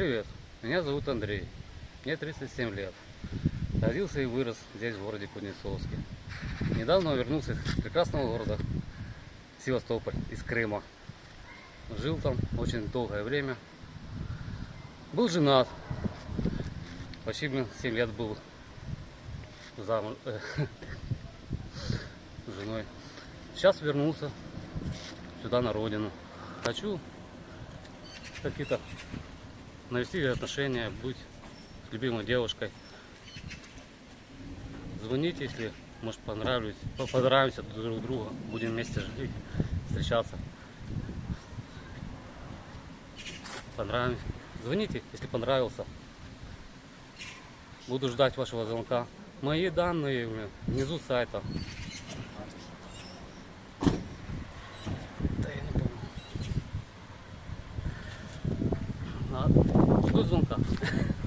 Привет, меня зовут Андрей, мне 37 лет. Родился и вырос здесь, в городе Кузнецовске. Недавно вернулся из прекрасного города Севастополь, из Крыма. Жил там очень долгое время. Был женат. Почти блин, 7 лет был замуж, э, женой. Сейчас вернулся сюда на родину. Хочу какие-то навести отношения, быть с любимой девушкой. Звоните, если, может, понравились, по- понравимся друг другу, будем вместе жить, встречаться. Понравимся. Звоните, если понравился. Буду ждать вашего звонка. Мои данные внизу сайта. А, жду звонка.